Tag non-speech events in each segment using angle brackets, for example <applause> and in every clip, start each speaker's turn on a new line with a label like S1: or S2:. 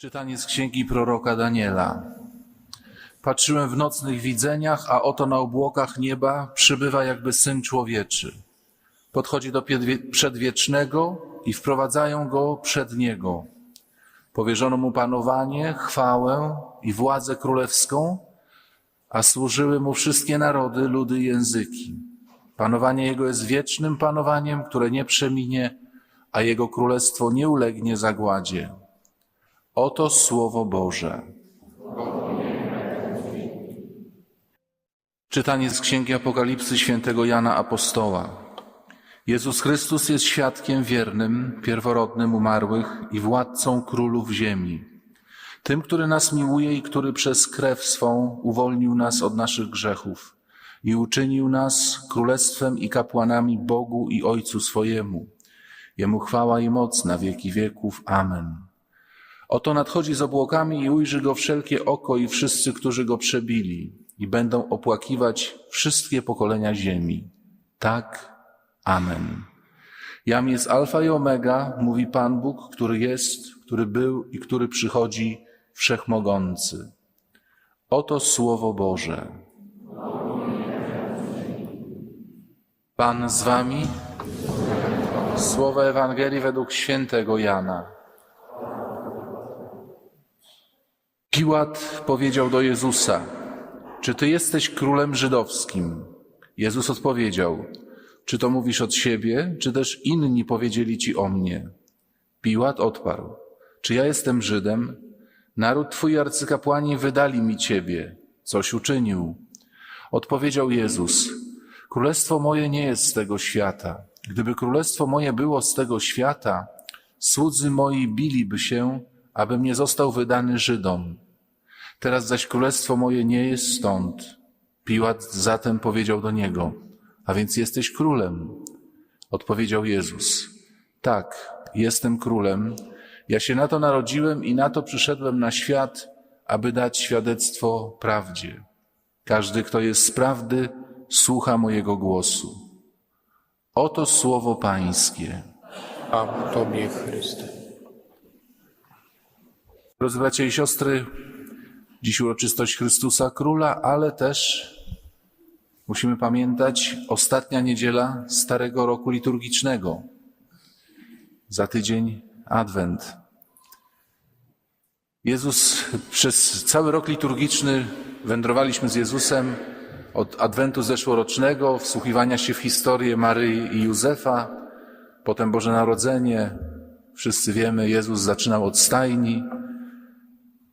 S1: Czytanie z księgi proroka Daniela. Patrzyłem w nocnych widzeniach, a oto na obłokach nieba przybywa jakby syn człowieczy. Podchodzi do przedwiecznego i wprowadzają go przed niego. Powierzono mu panowanie, chwałę i władzę królewską, a służyły mu wszystkie narody, ludy i języki. Panowanie jego jest wiecznym panowaniem, które nie przeminie, a jego królestwo nie ulegnie zagładzie. Oto Słowo Boże. Czytanie z Księgi Apokalipsy świętego Jana Apostoła. Jezus Chrystus jest świadkiem wiernym, pierworodnym umarłych i władcą królów ziemi. Tym, który nas miłuje i który przez krew swą uwolnił nas od naszych grzechów i uczynił nas królestwem i kapłanami Bogu i Ojcu swojemu. Jemu chwała i moc na wieki wieków. Amen. Oto nadchodzi z obłokami i ujrzy go wszelkie oko i wszyscy, którzy go przebili i będą opłakiwać wszystkie pokolenia ziemi. Tak. Amen. Jam jest alfa i omega, mówi Pan Bóg, który jest, który był i który przychodzi, wszechmogący. Oto Słowo Boże. Pan z wami. Słowa Ewangelii według świętego Jana. Piłat powiedział do Jezusa: Czy ty jesteś królem żydowskim? Jezus odpowiedział: Czy to mówisz od siebie, czy też inni powiedzieli ci o mnie? Piłat odparł: Czy ja jestem Żydem? Naród twój arcykapłani wydali mi ciebie. Coś uczynił. Odpowiedział Jezus: Królestwo moje nie jest z tego świata. Gdyby królestwo moje było z tego świata, słudzy moi biliby się, abym nie został wydany Żydom. Teraz zaś królestwo moje nie jest stąd. Piłat zatem powiedział do niego, a więc jesteś królem. Odpowiedział Jezus, tak, jestem królem. Ja się na to narodziłem i na to przyszedłem na świat, aby dać świadectwo prawdzie. Każdy, kto jest z prawdy, słucha mojego głosu. Oto słowo Pańskie.
S2: A Tobie, Chryste.
S1: Drodzy bracia i siostry, dziś uroczystość Chrystusa Króla, ale też musimy pamiętać ostatnia niedziela Starego Roku Liturgicznego. Za tydzień Adwent. Jezus, przez cały rok liturgiczny wędrowaliśmy z Jezusem od Adwentu zeszłorocznego, wsłuchiwania się w historię Maryi i Józefa, potem Boże Narodzenie. Wszyscy wiemy, Jezus zaczynał od stajni,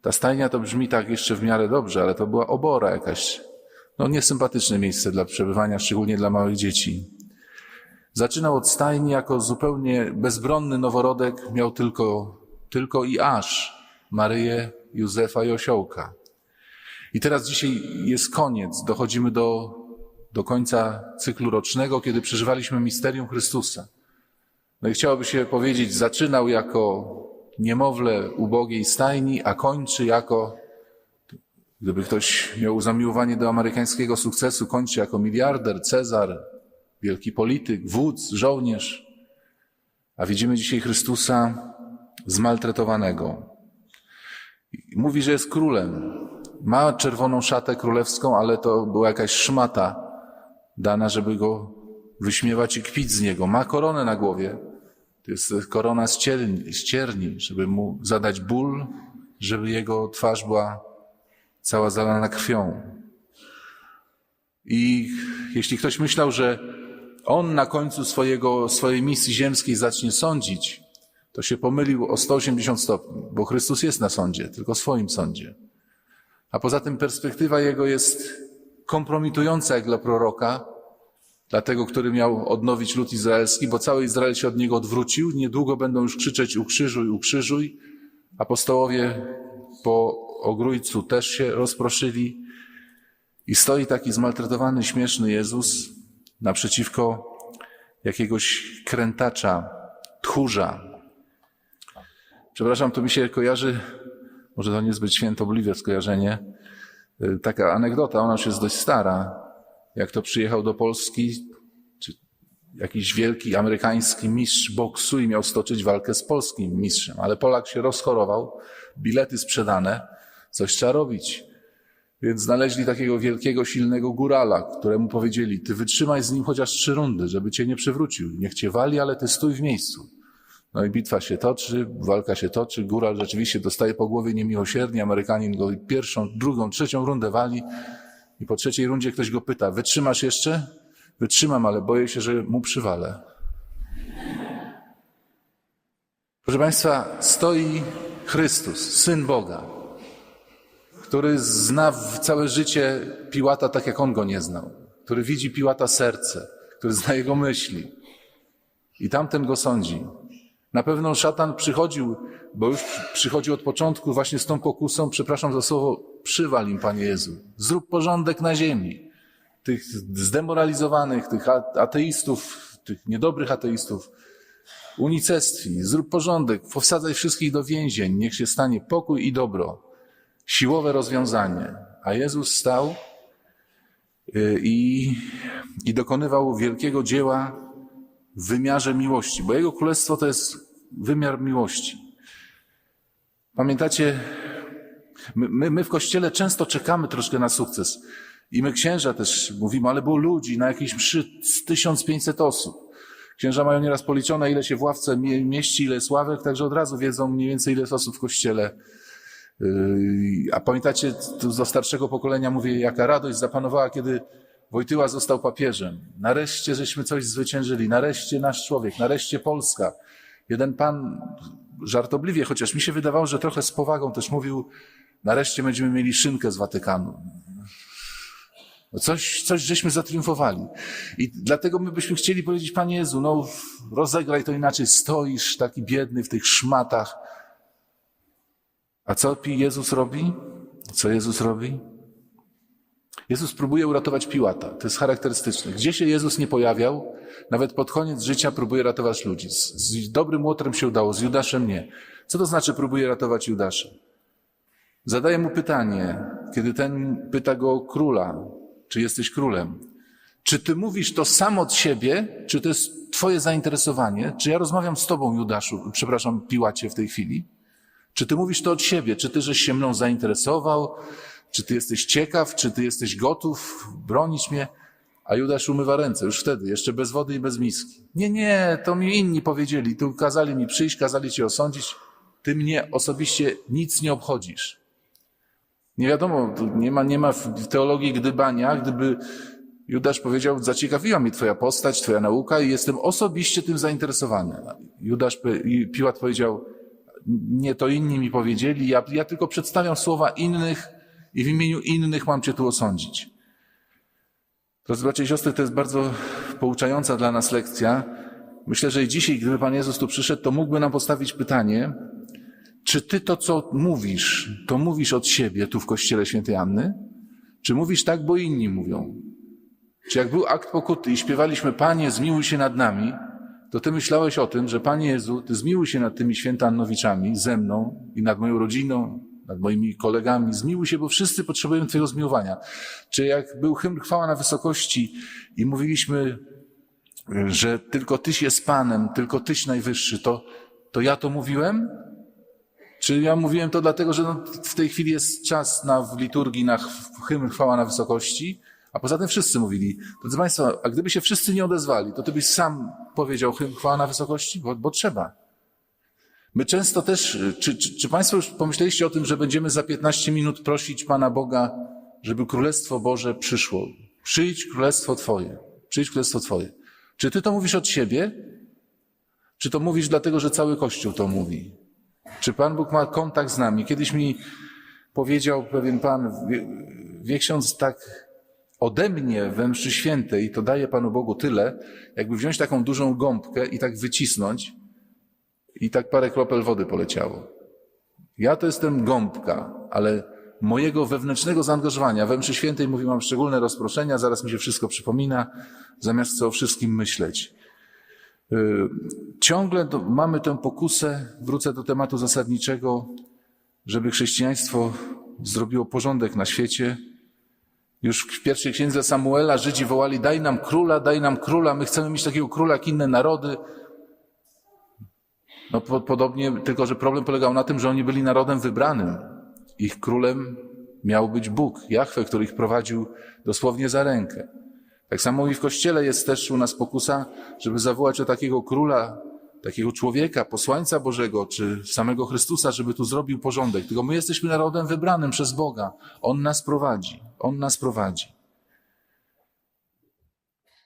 S1: ta stajnia to brzmi tak jeszcze w miarę dobrze, ale to była obora jakaś. No niesympatyczne miejsce dla przebywania, szczególnie dla małych dzieci. Zaczynał od stajni jako zupełnie bezbronny noworodek, miał tylko, tylko i aż Maryję, Józefa i Osiołka. I teraz dzisiaj jest koniec, dochodzimy do, do końca cyklu rocznego, kiedy przeżywaliśmy misterium Chrystusa. No i chciałoby się powiedzieć, zaczynał jako niemowlę ubogiej stajni, a kończy jako, gdyby ktoś miał zamiłowanie do amerykańskiego sukcesu, kończy jako miliarder, Cezar, wielki polityk, wódz, żołnierz. A widzimy dzisiaj Chrystusa zmaltretowanego. Mówi, że jest królem. Ma czerwoną szatę królewską, ale to była jakaś szmata dana, żeby go wyśmiewać i kpić z niego. Ma koronę na głowie. To jest korona z cierni, z cierni, żeby mu zadać ból, żeby jego twarz była cała zalana krwią. I jeśli ktoś myślał, że on na końcu swojego, swojej misji ziemskiej zacznie sądzić, to się pomylił o 180 stopni, bo Chrystus jest na sądzie, tylko swoim sądzie. A poza tym perspektywa jego jest kompromitująca jak dla proroka, dla tego, który miał odnowić lud izraelski, bo cały Izrael się od niego odwrócił. Niedługo będą już krzyczeć ukrzyżuj, ukrzyżuj. Apostołowie po ogrójcu też się rozproszyli. I stoi taki zmaltretowany, śmieszny Jezus naprzeciwko jakiegoś krętacza, tchórza. Przepraszam, to mi się kojarzy, może to niezbyt świętobliwe skojarzenie, y, taka anegdota, ona już jest dość stara, jak to przyjechał do Polski, jakiś wielki amerykański mistrz boksu i miał stoczyć walkę z polskim mistrzem, ale Polak się rozchorował, bilety sprzedane, coś trzeba robić. Więc znaleźli takiego wielkiego, silnego górala, któremu powiedzieli, ty wytrzymaj z nim chociaż trzy rundy, żeby cię nie przewrócił. Niech cię wali, ale ty stój w miejscu. No i bitwa się toczy, walka się toczy, góral rzeczywiście dostaje po głowie niemiłosiernie, Amerykanin go pierwszą, drugą, trzecią rundę wali i po trzeciej rundzie ktoś go pyta, wytrzymasz jeszcze? Wytrzymam, ale boję się, że mu przywalę. Proszę Państwa, stoi Chrystus, Syn Boga, który zna całe życie Piłata tak, jak on go nie znał, który widzi Piłata serce, który zna jego myśli i tamten go sądzi. Na pewno szatan przychodził, bo już przychodził od początku właśnie z tą pokusą, przepraszam za słowo, przywal im, Panie Jezu. Zrób porządek na ziemi. Tych zdemoralizowanych, tych ateistów, tych niedobrych ateistów, unicestwi, zrób porządek, powsadzaj wszystkich do więzień, niech się stanie pokój i dobro. Siłowe rozwiązanie. A Jezus stał y, i, i dokonywał wielkiego dzieła w wymiarze miłości, bo Jego Królestwo to jest wymiar miłości. Pamiętacie, my, my, w Kościele często czekamy troszkę na sukces i my księża też mówimy, ale było ludzi na jakiejś mszy z 1500 osób. Księża mają nieraz policzone, ile się w ławce mie- mieści, ile jest ławek, także od razu wiedzą mniej więcej, ile jest osób w Kościele. Yy, A pamiętacie, tu do starszego pokolenia mówię, jaka radość zapanowała, kiedy Wojtyła został papieżem. Nareszcie żeśmy coś zwyciężyli, nareszcie nasz człowiek, nareszcie Polska. Jeden pan żartobliwie, chociaż mi się wydawało, że trochę z powagą też mówił, nareszcie będziemy mieli szynkę z Watykanu. No coś, coś żeśmy zatriumfowali. I dlatego my byśmy chcieli powiedzieć, Panie Jezu, no rozegraj to inaczej, stoisz taki biedny w tych szmatach. A co Jezus robi? Co Jezus robi? Jezus próbuje uratować Piłata. To jest charakterystyczne. Gdzie się Jezus nie pojawiał, nawet pod koniec życia próbuje ratować ludzi. Z, z dobrym łotrem się udało, z Judaszem nie. Co to znaczy próbuje ratować Judasza? Zadaje mu pytanie, kiedy ten pyta go króla, czy jesteś królem. Czy ty mówisz to sam od siebie, czy to jest twoje zainteresowanie? Czy ja rozmawiam z tobą, Judaszu, przepraszam, Piłacie w tej chwili? Czy ty mówisz to od siebie? Czy ty żeś się mną zainteresował? Czy ty jesteś ciekaw? Czy ty jesteś gotów bronić mnie? A Judasz umywa ręce już wtedy, jeszcze bez wody i bez miski. Nie, nie, to mi inni powiedzieli. Tu kazali mi przyjść, kazali cię osądzić. Ty mnie osobiście nic nie obchodzisz. Nie wiadomo, nie ma, nie ma w teologii gdybania, gdyby Judasz powiedział, zaciekawiła mnie twoja postać, twoja nauka i jestem osobiście tym zainteresowany. Judasz, Piłat powiedział, nie, to inni mi powiedzieli, ja, ja tylko przedstawiam słowa innych i w imieniu innych mam cię tu osądzić. Drodzy bracia i siostry, to jest bardzo pouczająca dla nas lekcja. Myślę, że i dzisiaj, gdyby Pan Jezus tu przyszedł, to mógłby nam postawić pytanie, czy ty to, co mówisz, to mówisz od siebie tu w kościele świętej Anny? Czy mówisz tak, bo inni mówią? Czy jak był akt pokuty i śpiewaliśmy Panie, zmiłuj się nad nami, to ty myślałeś o tym, że Panie Jezu, ty zmiłuj się nad tymi świętannowiczami, ze mną i nad moją rodziną, nad moimi kolegami. Zmiłuj się, bo wszyscy potrzebujemy Twojego zmiłowania. Czy jak był hymn chwała na wysokości i mówiliśmy, że tylko Tyś jest Panem, tylko Tyś najwyższy, to, to ja to mówiłem? Czy ja mówiłem to dlatego, że no, w tej chwili jest czas na, w liturgii na hymn chwała na wysokości, a poza tym wszyscy mówili. Drodzy Państwo, a gdyby się wszyscy nie odezwali, to Ty byś sam powiedział hymn chwała na wysokości? Bo, bo trzeba. My często też, czy, czy, czy Państwo już pomyśleliście o tym, że będziemy za 15 minut prosić Pana Boga, żeby Królestwo Boże przyszło? Przyjdź Królestwo Twoje. Przyjdź Królestwo Twoje. Czy Ty to mówisz od siebie? Czy to mówisz dlatego, że cały Kościół to mówi? Czy Pan Bóg ma kontakt z nami? Kiedyś mi powiedział pewien Pan, wie ksiądz tak ode mnie we mszy świętej, to daje Panu Bogu tyle, jakby wziąć taką dużą gąbkę i tak wycisnąć, i tak parę kropel wody poleciało. Ja to jestem gąbka, ale mojego wewnętrznego zaangażowania we mszy świętej mówi, mam szczególne rozproszenia, zaraz mi się wszystko przypomina, zamiast chcę o wszystkim myśleć. Yy, Ciągle mamy tę pokusę, wrócę do tematu zasadniczego, żeby chrześcijaństwo zrobiło porządek na świecie Już w pierwszej księdze Samuela Żydzi wołali: Daj nam króla, daj nam króla, my chcemy mieć takiego króla jak inne narody. No po, podobnie, tylko że problem polegał na tym, że oni byli narodem wybranym. Ich królem miał być Bóg, Jahwe, który ich prowadził dosłownie za rękę. Tak samo i w Kościele jest też u nas pokusa, żeby zawołać o takiego króla, takiego człowieka, posłańca Bożego, czy samego Chrystusa, żeby tu zrobił porządek. Tylko my jesteśmy narodem wybranym przez Boga. On nas prowadzi. On nas prowadzi.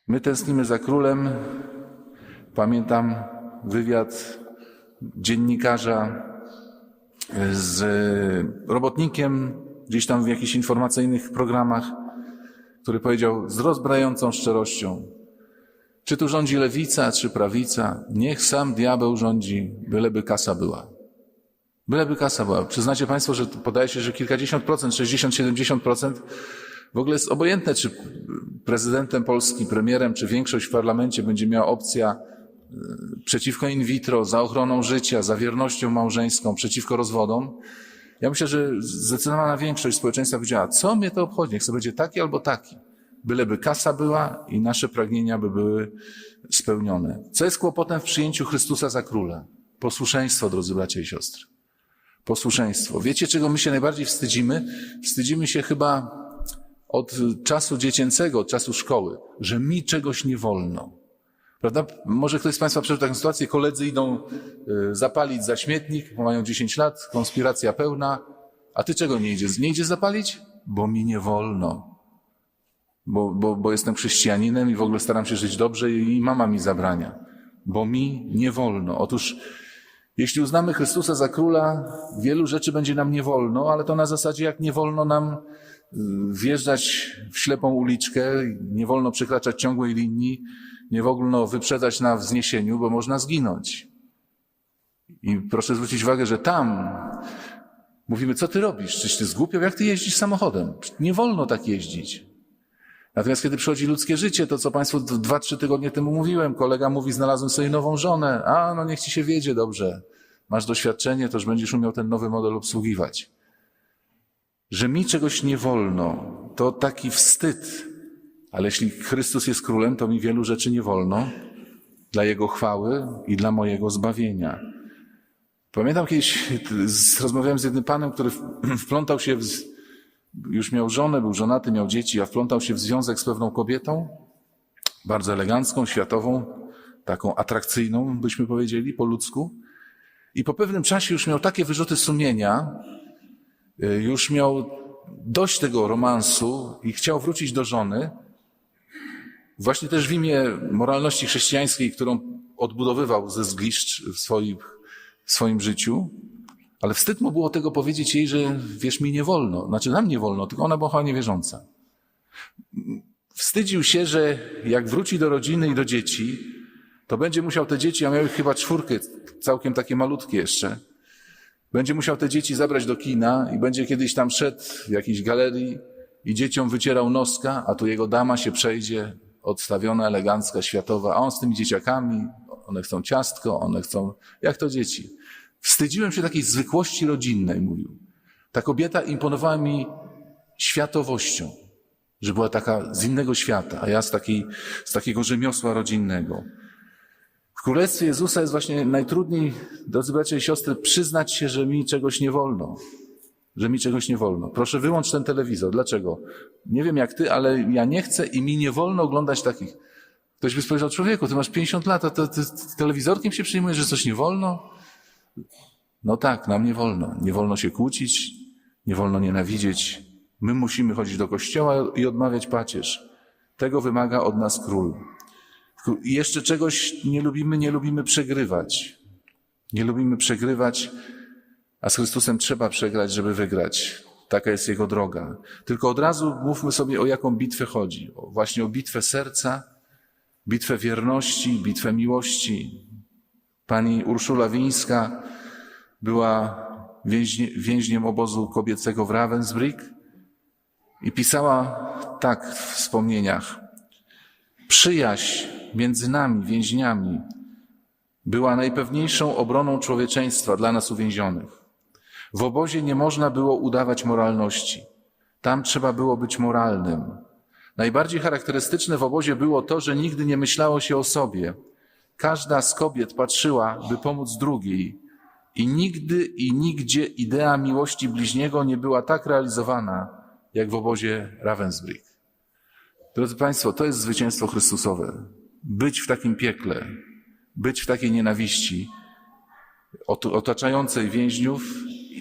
S1: My tęsknimy za królem. Pamiętam wywiad dziennikarza z robotnikiem gdzieś tam w jakichś informacyjnych programach, który powiedział z rozbrajającą szczerością, czy tu rządzi lewica, czy prawica, niech sam diabeł rządzi, byleby kasa była. Byleby kasa była. Przyznacie Państwo, że podaje się, że kilkadziesiąt procent, 60-70% w ogóle jest obojętne, czy prezydentem Polski, premierem, czy większość w parlamencie będzie miała opcja przeciwko in vitro, za ochroną życia, za wiernością małżeńską, przeciwko rozwodom. Ja myślę, że zdecydowana większość społeczeństwa powiedziała, co mnie to obchodzi, niech sobie będzie taki albo taki. Byleby kasa była i nasze pragnienia by były spełnione. Co jest kłopotem w przyjęciu Chrystusa za króla? Posłuszeństwo, drodzy bracia i siostry. Posłuszeństwo. Wiecie, czego my się najbardziej wstydzimy? Wstydzimy się chyba od czasu dziecięcego, od czasu szkoły, że mi czegoś nie wolno. Prawda? Może ktoś z Państwa przeżył taką sytuację, koledzy idą y, zapalić za śmietnik, mają 10 lat, konspiracja pełna, a ty czego nie idziesz? Nie idziesz zapalić? Bo mi nie wolno. Bo, bo, bo jestem chrześcijaninem i w ogóle staram się żyć dobrze i mama mi zabrania. Bo mi nie wolno. Otóż, jeśli uznamy Chrystusa za króla, wielu rzeczy będzie nam nie wolno, ale to na zasadzie, jak nie wolno nam y, wjeżdżać w ślepą uliczkę, nie wolno przekraczać ciągłej linii, nie wolno wyprzedzać na wzniesieniu, bo można zginąć. I proszę zwrócić uwagę, że tam mówimy, co ty robisz? Czyś ty zgłupiał? Jak ty jeździsz samochodem? Nie wolno tak jeździć. Natomiast kiedy przychodzi ludzkie życie, to co Państwu dwa, trzy tygodnie temu mówiłem, kolega mówi, znalazłem sobie nową żonę, a no niech ci się wiedzie dobrze. Masz doświadczenie, to już będziesz umiał ten nowy model obsługiwać. Że mi czegoś nie wolno, to taki wstyd. Ale jeśli Chrystus jest królem, to mi wielu rzeczy nie wolno dla Jego chwały i dla mojego zbawienia. Pamiętam kiedyś, rozmawiałem z jednym panem, który <clears throat> wplątał się w, już miał żonę, był żonaty, miał dzieci, a wplątał się w związek z pewną kobietą, bardzo elegancką, światową, taką atrakcyjną, byśmy powiedzieli, po ludzku. I po pewnym czasie już miał takie wyrzuty sumienia, y, już miał dość tego romansu i chciał wrócić do żony, właśnie też w imię moralności chrześcijańskiej, którą odbudowywał ze zgliszcz w swoim, w swoim życiu. Ale wstyd mu było tego powiedzieć jej, że wiesz, mi nie wolno. Znaczy nam nie wolno, tylko ona była niewierząca. Wstydził się, że jak wróci do rodziny i do dzieci, to będzie musiał te dzieci, a miał ich chyba czwórkę, całkiem takie malutkie jeszcze, będzie musiał te dzieci zabrać do kina i będzie kiedyś tam szedł w jakiejś galerii i dzieciom wycierał noska, a tu jego dama się przejdzie, odstawiona, elegancka, światowa, a on z tymi dzieciakami, one chcą ciastko, one chcą, jak to dzieci. Wstydziłem się takiej zwykłości rodzinnej, mówił. Ta kobieta imponowała mi światowością, że była taka z innego świata, a ja z, takiej, z takiego rzemiosła rodzinnego. W Królestwie Jezusa jest właśnie najtrudniej, drodzy bracia i siostry, przyznać się, że mi czegoś nie wolno. Że mi czegoś nie wolno. Proszę wyłącz ten telewizor. Dlaczego? Nie wiem jak ty, ale ja nie chcę i mi nie wolno oglądać takich. Ktoś by spojrzał, człowieku, ty masz 50 lat, a ty, ty, ty telewizorkiem się przyjmujesz, że coś nie wolno? No tak, nam nie wolno. Nie wolno się kłócić, nie wolno nienawidzieć. My musimy chodzić do kościoła i odmawiać pacierz. Tego wymaga od nas król. I jeszcze czegoś nie lubimy, nie lubimy przegrywać. Nie lubimy przegrywać, a z Chrystusem trzeba przegrać, żeby wygrać. Taka jest Jego droga. Tylko od razu mówmy sobie, o jaką bitwę chodzi. Właśnie o bitwę serca, bitwę wierności, bitwę miłości. Pani Urszula Wińska była więźnie, więźniem obozu kobiecego w Ravensbrück i pisała tak w wspomnieniach. Przyjaźń między nami, więźniami, była najpewniejszą obroną człowieczeństwa dla nas uwięzionych. W obozie nie można było udawać moralności. Tam trzeba było być moralnym. Najbardziej charakterystyczne w obozie było to, że nigdy nie myślało się o sobie. Każda z kobiet patrzyła, by pomóc drugiej. I nigdy i nigdzie idea miłości bliźniego nie była tak realizowana, jak w obozie Ravensbrück. Drodzy Państwo, to jest zwycięstwo Chrystusowe. Być w takim piekle, być w takiej nienawiści ot- otaczającej więźniów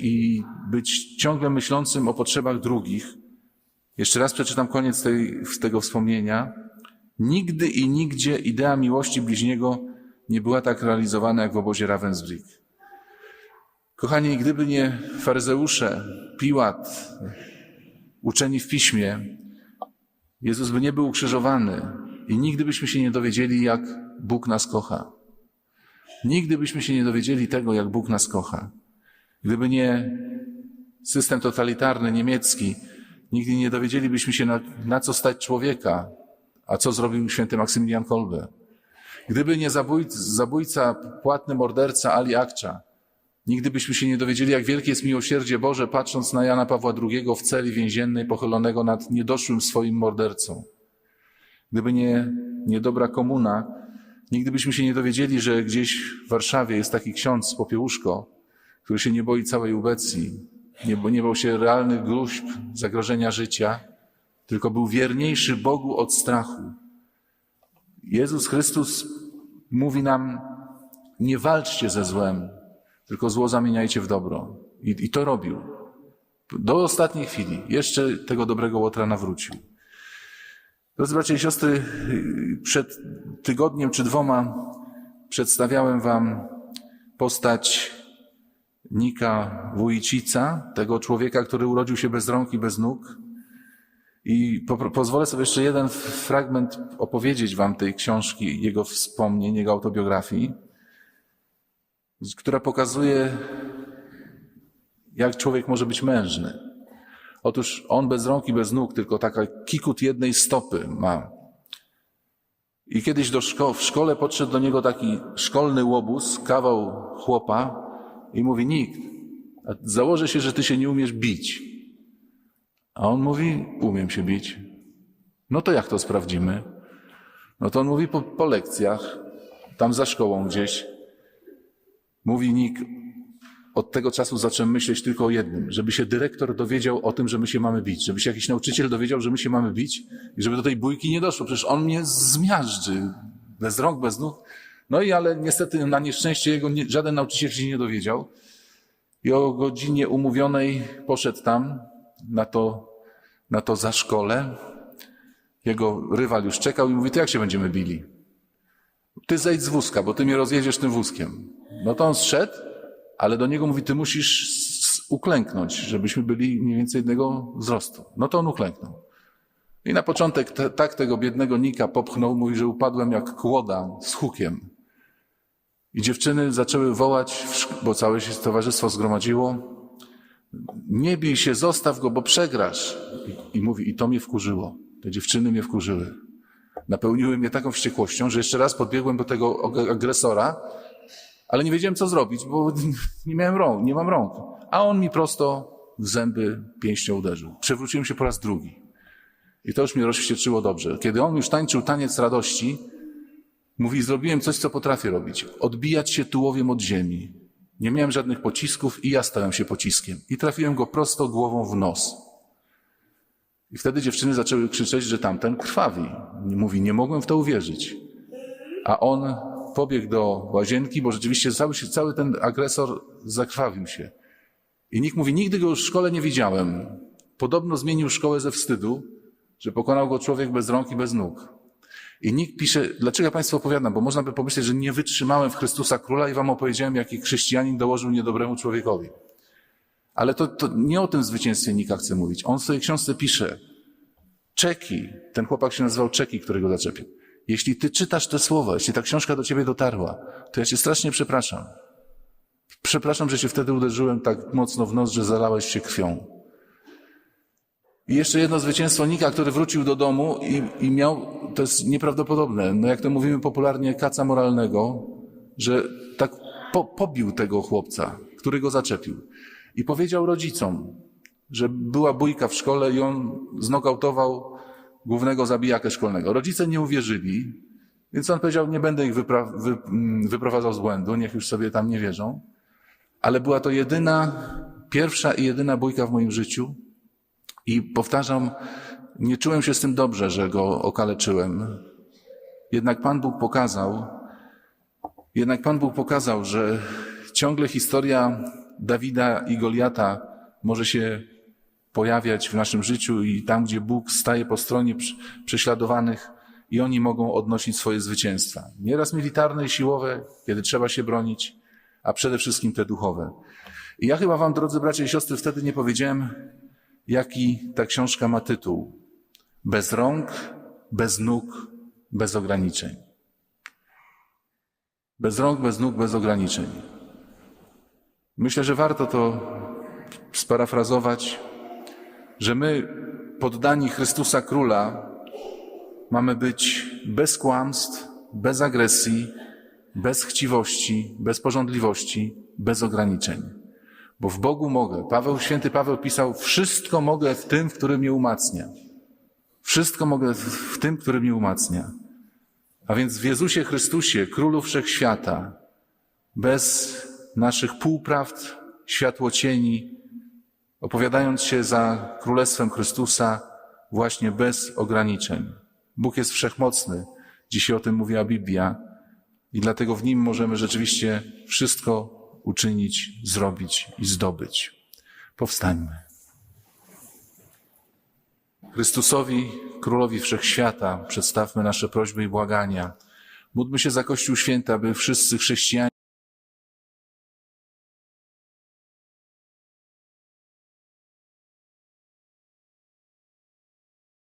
S1: i być ciągle myślącym o potrzebach drugich. Jeszcze raz przeczytam koniec tej, tego wspomnienia. Nigdy i nigdzie idea miłości bliźniego nie była tak realizowana jak w obozie Ravensbrück. Kochani, gdyby nie faryzeusze, Piłat, uczeni w piśmie, Jezus by nie był ukrzyżowany i nigdy byśmy się nie dowiedzieli, jak Bóg nas kocha. Nigdy byśmy się nie dowiedzieli tego, jak Bóg nas kocha. Gdyby nie system totalitarny niemiecki, nigdy nie dowiedzielibyśmy się, na, na co stać człowieka, a co zrobił święty Maksymilian Kolbe. Gdyby nie zabójca, zabójca płatny morderca Ali Akcza, nigdy byśmy się nie dowiedzieli, jak wielkie jest miłosierdzie Boże, patrząc na Jana Pawła II w celi więziennej pochylonego nad niedoszłym swoim mordercą. Gdyby nie niedobra komuna, nigdy byśmy się nie dowiedzieli, że gdzieś w Warszawie jest taki ksiądz Popiełuszko, który się nie boi całej ubecji, nie, nie bał się realnych gruźb, zagrożenia życia, tylko był wierniejszy Bogu od strachu. Jezus Chrystus mówi nam, nie walczcie ze złem, tylko zło zamieniajcie w dobro. I, I to robił. Do ostatniej chwili. Jeszcze tego dobrego łotra nawrócił. Drodzy bracia i siostry, przed tygodniem czy dwoma przedstawiałem wam postać Nika Wójcica, tego człowieka, który urodził się bez rąk i bez nóg. I po, pozwolę sobie jeszcze jeden fragment opowiedzieć wam tej książki, jego wspomnień, jego autobiografii, która pokazuje, jak człowiek może być mężny. Otóż on bez rąk i bez nóg, tylko taka kikut jednej stopy ma. I kiedyś do szko- w szkole podszedł do niego taki szkolny łobuz, kawał chłopa i mówi, nikt, a założę się, że ty się nie umiesz bić. A on mówi, umiem się bić. No to jak to sprawdzimy? No to on mówi po, po lekcjach, tam za szkołą gdzieś. Mówi Nik, od tego czasu zacząłem myśleć tylko o jednym, żeby się dyrektor dowiedział o tym, że my się mamy bić, żeby się jakiś nauczyciel dowiedział, że my się mamy bić i żeby do tej bójki nie doszło. Przecież on mnie zmiażdży, bez rąk, bez nóg. No i ale niestety na nieszczęście jego nie, żaden nauczyciel się nie dowiedział. I o godzinie umówionej poszedł tam na to, na to za szkole. Jego rywal już czekał i mówi, to jak się będziemy bili? Ty zejdź z wózka, bo ty mnie rozjedziesz tym wózkiem. No to on zszedł, ale do niego mówi, ty musisz uklęknąć, żebyśmy byli mniej więcej jednego wzrostu. No to on uklęknął. I na początek te, tak tego biednego Nika popchnął, mówi, że upadłem jak kłoda z hukiem. I dziewczyny zaczęły wołać, bo całe się towarzystwo zgromadziło. Nie bij się, zostaw go, bo przegrasz. I, I mówi, i to mnie wkurzyło. Te dziewczyny mnie wkurzyły. Napełniły mnie taką wściekłością, że jeszcze raz podbiegłem do tego ag- agresora, ale nie wiedziałem, co zrobić, bo <laughs> nie miałem rąk, nie mam rąk. A on mi prosto w zęby pięścią uderzył. Przewróciłem się po raz drugi. I to już mnie rozwścieczyło dobrze. Kiedy on już tańczył taniec radości, mówi, zrobiłem coś, co potrafię robić. Odbijać się tułowiem od ziemi. Nie miałem żadnych pocisków i ja stałem się pociskiem. I trafiłem go prosto głową w nos. I wtedy dziewczyny zaczęły krzyczeć, że tamten krwawi. Mówi, nie mogłem w to uwierzyć. A on pobiegł do łazienki, bo rzeczywiście cały, się- cały ten agresor zakrwawił się. I nikt mówi, nigdy go już w szkole nie widziałem. Podobno zmienił szkołę ze wstydu, że pokonał go człowiek bez rąk i bez nóg. I nikt pisze, dlaczego ja Państwu opowiadam, bo można by pomyśleć, że nie wytrzymałem w Chrystusa Króla i Wam opowiedziałem, jaki chrześcijanin dołożył niedobremu człowiekowi. Ale to, to nie o tym zwycięstwie Nika chce mówić. On w swojej książce pisze, Czeki, ten chłopak się nazywał Czeki, którego zaczepił. Jeśli ty czytasz te słowa, jeśli ta książka do ciebie dotarła, to ja cię strasznie przepraszam. Przepraszam, że się wtedy uderzyłem tak mocno w nos, że zalałeś się krwią. I jeszcze jedno zwycięstwo Nika, który wrócił do domu i, i miał, to jest nieprawdopodobne, no jak to mówimy popularnie, kaca moralnego, że tak po, pobił tego chłopca, który go zaczepił. I powiedział rodzicom, że była bójka w szkole i on znokautował głównego zabijakę szkolnego. Rodzice nie uwierzyli, więc on powiedział, nie będę ich wypra- wy- mm, wyprowadzał z błędu, niech już sobie tam nie wierzą. Ale była to jedyna, pierwsza i jedyna bójka w moim życiu. I powtarzam, nie czułem się z tym dobrze, że go okaleczyłem. Jednak Pan Bóg pokazał, jednak Pan Bóg pokazał, że ciągle historia Dawida i Goliata może się pojawiać w naszym życiu i tam, gdzie Bóg staje po stronie prze- prześladowanych i oni mogą odnosić swoje zwycięstwa. Nieraz militarne i siłowe, kiedy trzeba się bronić, a przede wszystkim te duchowe. I ja chyba wam, drodzy bracia i siostry, wtedy nie powiedziałem, jaki ta książka ma tytuł. Bez rąk, bez nóg, bez ograniczeń. Bez rąk, bez nóg, bez ograniczeń. Myślę, że warto to sparafrazować, że my, poddani Chrystusa Króla, mamy być bez kłamstw, bez agresji, bez chciwości, bez porządliwości, bez ograniczeń. Bo w Bogu mogę. Paweł, święty Paweł pisał, wszystko mogę w tym, w którym mnie umacnia. Wszystko mogę w, tym, który mnie umacnia. A więc w Jezusie Chrystusie, Królu Wszechświata, bez naszych półprawd, światłocieni, opowiadając się za Królestwem Chrystusa, właśnie bez ograniczeń. Bóg jest wszechmocny. Dzisiaj o tym mówiła Biblia i dlatego w Nim możemy rzeczywiście wszystko uczynić, zrobić i zdobyć. Powstańmy. Chrystusowi, Królowi Wszechświata, przedstawmy nasze prośby i błagania. Módlmy się za Kościół Święty, aby wszyscy chrześcijanie